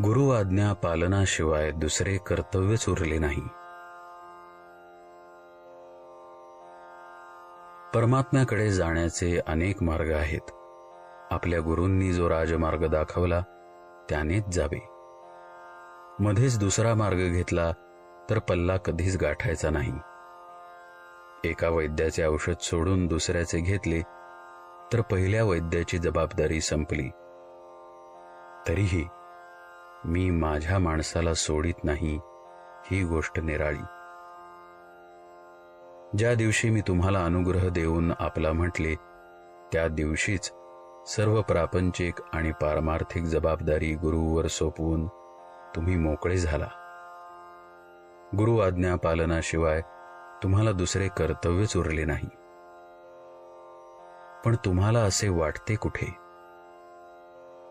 गुरु आज्ञा पालनाशिवाय दुसरे कर्तव्यच उरले नाही. परमात्म्याकडे जाण्याचे अनेक मार्ग आहेत. आपल्या गुरूंनी जो राजमार्ग दाखवला त्यानेच जावे. मध्येच दुसरा मार्ग घेतला तर पल्ला कधीच गाठायचा नाही. एका वैद्याचे औषध सोडून दुसऱ्याचे घेतले तर पहिल्या वैद्याची जबाबदारी संपली. तरीही मी माझ्या माणसाला सोडित नाही ही गोष्ट निराळी. ज्या दिवशी मी तुम्हाला अनुग्रह देऊन आपला म्हटले त्या दिवशीच सर्व प्रापंचिक आणि पारमार्थिक जबाबदारी गुरुवर सोपवून तुम्ही मोकळे झाला. गुरु आज्ञा पालनाशिवाय तुम्हाला दुसरे कर्तव्यच उरले नाही. पण तुम्हाला असे वाटते कुठे?